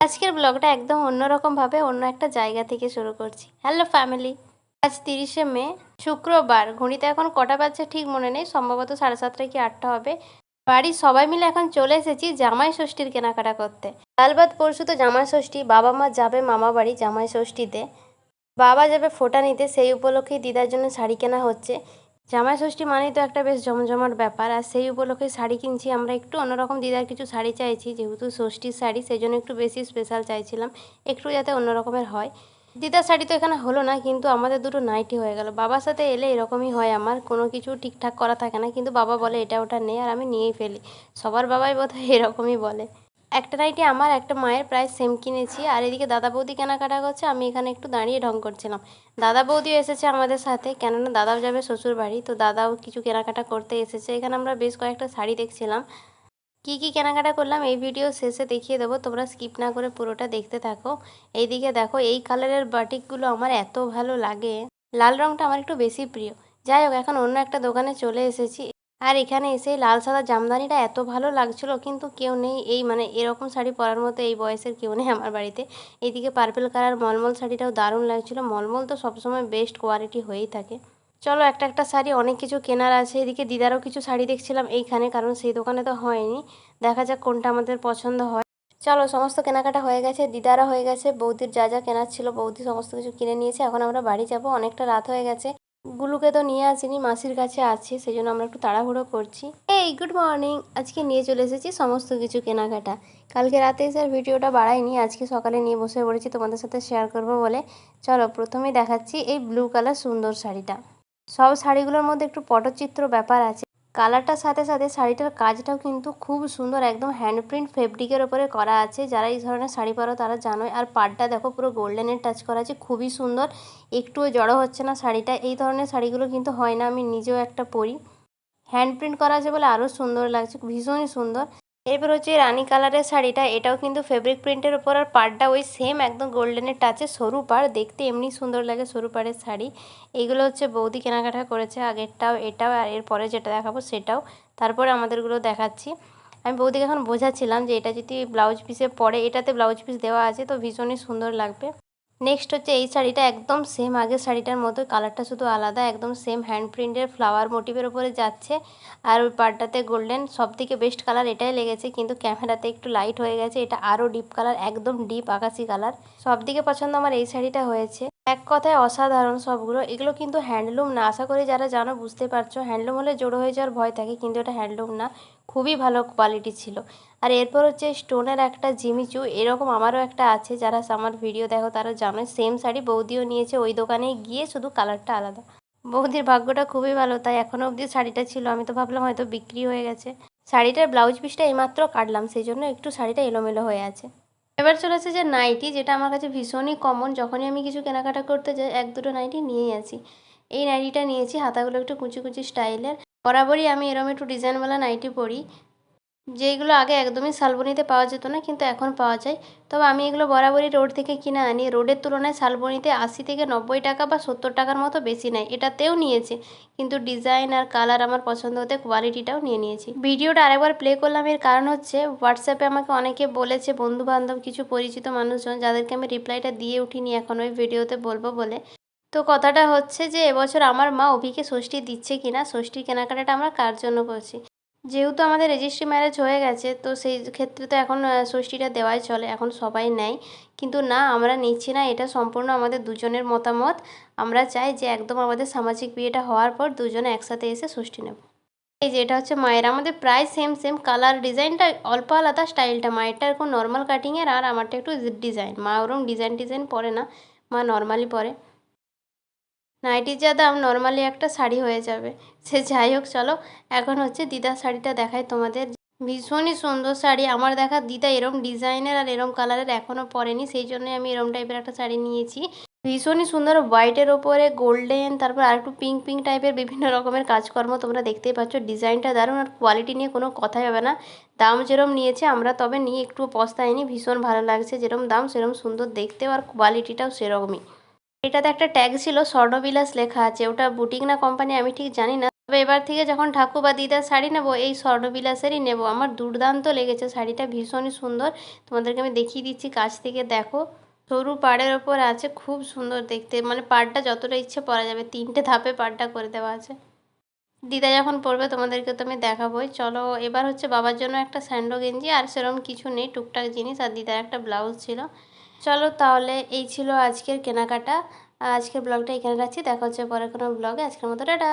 আজকের ব্লগটা একদম অন্যরকমভাবে অন্য একটা জায়গা থেকে শুরু করছি। হ্যালো ফ্যামিলি আজ তিরিশে মে, শুক্রবার। ঘড়িতে এখন কটা বাজছে ঠিক মনে নেই, সম্ভবত সাড়ে সাতটা কি আটটা হবে। বাড়ির সবাই মিলে এখন চলে এসেছি জামাই ষষ্ঠীর কেনাকাটা করতে। কাল বাদ পরশু তো জামাই ষষ্ঠী, বাবা মা যাবে মামা বাড়ি জামাই ষষ্ঠীতে। বাবা যাবে ফোটা নিতে, সেই উপলক্ষেই দিদার জন্য শাড়ি কেনা হচ্ছে। জামাই ষষ্ঠী মানেই তো একটা বেশ জমজমাট ব্যাপার, আর সেই উপলক্ষে শাড়ি কিনছি। আমরা একটু অন্যরকম দিদার কিছু শাড়ি চাইছি, যেহেতু ষষ্ঠীর শাড়ি সেই জন্য একটু বেশি স্পেশাল চাইছিলাম, একটু যাতে অন্য রকমের হয়। দিদার শাড়ি তো এখানে হলো না, কিন্তু আমাদের দুটো নাইটি হয়ে গেল। বাবার সাথে এলে এরকমই হয় আমার, কোনো কিছু ঠিকঠাক করা থাকে না, কিন্তু বাবা বলে, এটা ওটা নেই আর আমি নিয়েই ফেলি। সবার বাবাই বোধহয় এরকমই বলে। একটা নাইটি আমার একটা মায়ের প্রায় সেম কিনেছি। আর এদিকে দাদা বৌদি কেনাকাটা করছে, আমি এখানে একটু দাঁড়িয়ে ঢং করছিলাম। দাদা বৌদিও এসেছে আমাদের সাথে, কেননা দাদাও যাবে শ্বশুর বাড়ি তো দাদাও কিছু কেনাকাটা করতে এসেছে। এখানে আমরা বেশ কয়েকটা শাড়ি দেখছিলাম। কি কি কেনাকাটা করলাম এই ভিডিও শেষে দেখিয়ে দেবো, তোমরা স্কিপ না করে পুরোটা দেখতে থাকো। এইদিকে দেখো, এই কালারের বাটিকগুলো আমার এত ভালো লাগে। লাল রঙটা আমার একটু বেশি প্রিয়। যাই হোক, এখন অন্য একটা দোকানে চলে এসেছি। আর এখানে এসে লাল সাদা জামদানিটা এত ভালো লাগছিল, কিন্তু কেউ নেই এই মানে এরকম শাড়ি পরার মতো এই বয়সের কেউ নেই আমার বাড়িতে। এইদিকে পার্পেল কালার মলমল শাড়িটাও দারুণ লাগছিল। মলমল তো সবসময় বেস্ট কোয়ালিটি হয়েই থাকে। চলো একটা একটা শাড়ি, অনেক কিছু কেনার আছে। এদিকে দিদারও কিছু শাড়ি দেখছিলাম এইখানে, কারণ সেই দোকানে তো হয়নি। দেখা যাক কোনটা আমাদের পছন্দ হয়। চলো, সমস্ত কেনাকাটা হয়ে গেছে, দিদারা হয়ে গেছে। বৌদির যা যা কেনার ছিল, বৌদি সমস্ত কিছু কিনে নিয়েছে। এখন আমরা বাড়ি যাব। অনেকটা রাত হয়ে গেছে। গুলুকে তো নিয়ে আসিনি, মাসির কাছে আছে সেই জন্য আমরা একটু তাড়াহুড়ো করছি। এই গুড মর্নিং আজকে নিয়ে চলে এসেছি সমস্ত কিছু কেনাকাটা। কালকে রাতে স্যার ভিডিওটা বাড়াইনি, আজকে সকালে নিয়ে বসে পড়েছি, তোমাদের সাথে শেয়ার করব বলে। চলো, প্রথমেই দেখাচ্ছি এই ব্লু কালার সুন্দর শাড়িটা। সব শাড়িগুলোর মধ্যে একটু পটচিত্র ব্যাপার আছে। কালারটার সাথে সাথে শাড়িটার কাজটাও কিন্তু খুব সুন্দর, একদম হ্যান্ড প্রিন্ট ফেব্রিকের ওপরে করা আছে। যারা এই ধরনের শাড়ি পরো তারা জানোই। আর পাড়টা দেখো পুরো গোল্ডেনের টাচ করা আছে, খুবই সুন্দর। একটুও জড়ো হচ্ছে না শাড়িটা। এই ধরনের শাড়িগুলো কিন্তু হয় না, আমি নিজেও একটা পরি। হ্যান্ড প্রিন্ট করা আছে বলে আরও সুন্দর লাগছে, ভীষণই সুন্দর। এরপর হচ্ছে রানী কালারের শাড়িটা, এটাও কিন্তু ফেব্রিক প্রিন্টের ওপর আর পাড়টা ওই সেম একদম গোল্ডেনের টাচে সরু পাড় দেখতে এমনি সুন্দর লাগে সরু পাড়ের শাড়ি। এইগুলো হচ্ছে বৌদি কেনাকাটা করেছে আগেরটাও, এটাও, আর এরপরে যেটা দেখাবো সেটাও। তারপরে আমাদেরগুলো দেখাচ্ছি। আমি বৌদিকে এখন বোঝাচ্ছিলাম যে এটা যদি ব্লাউজ পিসে পরে এটাতে ব্লাউজ পিস দেওয়া আছে, তো ভীষণই সুন্দর লাগবে। নেক্সট হচ্ছে এই শাড়িটা একদম সেম আগের শাড়িটার মতো কালারটা শুধু আলাদা, একদম সেম হ্যান্ড প্রিন্টের ফ্লাওয়ার মোটিভের উপরে যাচ্ছে। আর ওই পার্টটাতে গোল্ডেন সব থেকে বেস্ট কালার এটাই লেগেছে, কিন্তু ক্যামেরাতে একটু লাইট হয়ে গেছে, এটা আরও ডিপ কালার একদম ডিপ আকাশি কালার সব দিকে পছন্দ আমার এই শাড়িটা হয়েছে। এক কথায় অসাধারণ সবগুলো। এগুলো কিন্তু হ্যান্ডলুম না। আশা করি যারা জানো, বুঝতে পারছ, হ্যান্ডলুম হলে জোড়ো হয়ে যাওয়ার ভয় থাকে, কিন্তু এটা হ্যান্ডলুম না। খুবই ভালো কোয়ালিটি ছিল। আর এরপর হচ্ছে স্টোনের একটা জিমিচু এরকম আমারও একটা আছে, যারা আমার ভিডিও দেখো, তারা জানো সেম শাড়ি বৌদিও নিয়েছে ওই দোকানে গিয়ে শুধু কালারটা আলাদা। বৌদির ভাগ্যটা খুবই ভালো, তাই এখনও অবধি শাড়িটা ছিল। আমি তো ভাবলাম হয়তো বিক্রি হয়ে গেছে। শাড়িটার ব্লাউজ পিসটা এইমাত্র কাটলাম সেই জন্য একটু শাড়িটা এলোমেলো হয়ে আছে। এবার চলে চলেছে যে নাইটি, যেটা আমার কাছে ভীষণই কমন যখনই আমি কিছু কেনাকাটা করতে যাই, এক দুটো নাইটি নিয়েই আসি এই নাইটিটা নিয়েছি, হাতাগুলো একটু কুচি কুচি স্টাইলের বরাবরই আমি এরম একটু ডিজাইনওয়ালা নাইটি পরি। যেইগুলো আগে একদমই শালবনিতে পাওয়া যেত না, কিন্তু এখন পাওয়া যায়। তবে আমি এগুলো বরাবরই রোড থেকে কিনে আনি। রোডের তুলনায় শালবনিতে আশি থেকে নব্বই টাকা বা সত্তর টাকার মতো বেশি নেয়। এটাতেও নিয়েছে, কিন্তু ডিজাইন আর কালার আমার পছন্দ হতে কোয়ালিটিটাও নিয়ে নিয়েছি। ভিডিওটা আরেকবার প্লে করলাম, এর কারণ হচ্ছে হোয়াটসঅ্যাপে আমাকে অনেকে বলেছে বন্ধু বান্ধব কিছু পরিচিত মানুষজন, যাদেরকে আমি রিপ্লাইটা দিয়ে উঠিনি, এখন ওই ভিডিওতে বলব বলে। তো কথাটা হচ্ছে যে, এবছর আমার মা অভিকে ষষ্ঠী দিচ্ছে কিনা, ষষ্ঠীর কেনাকাটাটা আমরা কার জন্য করছি? যেহেতু আমাদের রেজিস্ট্রি ম্যারেজ হয়ে গেছে, তো সেই ক্ষেত্রে তো এখন ষষ্ঠীটা দেওয়াই চলে, এখন সবাই নেয়। কিন্তু না, আমরা নিচ্ছি না, এটা সম্পূর্ণ আমাদের দুজনের মতামত। আমরা চাই যে একদম আমাদের সামাজিক বিয়েটা হওয়ার পর দুজনে একসাথে এসে ষষ্ঠী নেব। এই যে, এটা হচ্ছে মায়ের। আমাদের প্রায় সেম সেম কালার ডিজাইনটা, অল্প আলাদা স্টাইলটা। মায়েরটা এরকম নর্মাল কাটিংয়ের আর আমারটা একটু ডিজাইন মা ওরম ডিজাইন ডিজাইন পরে না, মা নর্মালি পরে। নাইটির যা দাম নর্মালি একটা শাড়ি হয়ে যাবে। সে যাই হোক, চলো। এখন হচ্ছে দিদার শাড়িটা দেখাই তোমাদের। ভীষণই সুন্দর শাড়ি। আমার দেখা দিদা এরম ডিজাইনের আর এরম কালারের এখনও পরেনি, সেই জন্যই আমি এরম টাইপের একটা শাড়ি নিয়েছি। ভীষণই সুন্দর। হোয়াইটের ওপরে গোল্ডেন, তারপর আর একটু পিঙ্ক পিঙ্ক টাইপের বিভিন্ন রকমের কাজকর্ম তোমরা দেখতেই পাচ্ছ। ডিজাইনটা দারুণ আর কোয়ালিটি নিয়ে কোনো কথাই হবে না। দাম যেরম নিয়েছে, আমরা তবে নিয়ে একটু পস্তাইনি। ভীষণ ভালো লাগছে। যেরম দাম, সেরম সুন্দর। দেখতেও আর কোয়ালিটিটাও সেরকমই। এটাতে একটা ট্যাগ ছিল, স্বর্ণবিলাস লেখা আছে। ওটা বুটিক না কোম্পানি আমি ঠিক জানি না। তবে এবার থেকে যখন ঠাকুর বা দিদার শাড়ি নেব, এই স্বর্ণবিলাসেরই নেব। আমার দুর্দান্ত লেগেছে শাড়িটা, ভীষণই সুন্দর। তোমাদেরকে আমি দেখিয়ে দিচ্ছি কাছ থেকে, দেখো। সরু পাড়ের ওপর আছে, খুব সুন্দর দেখতে। মানে পাড়টা যতটা ইচ্ছে পরা যাবে, তিনটে ধাপে পাড়টা করে দেওয়া আছে। দিদা যখন পড়বে তোমাদেরকে তো আমি দেখাবোই। চলো, এবার হচ্ছে বাবার জন্য একটা স্যান্ডো গেঞ্জি, আর সেরকম কিছু নেই, টুকটাক জিনিস। আর দিদার একটা ব্লাউজ ছিল। চলো তাহলে এই ছিল আজকের কেনাকাটা। আজকের ব্লগটা এখানে রাখছি। দেখা হচ্ছে পরে কোনো ব্লগে আজকের মতো, টাটা।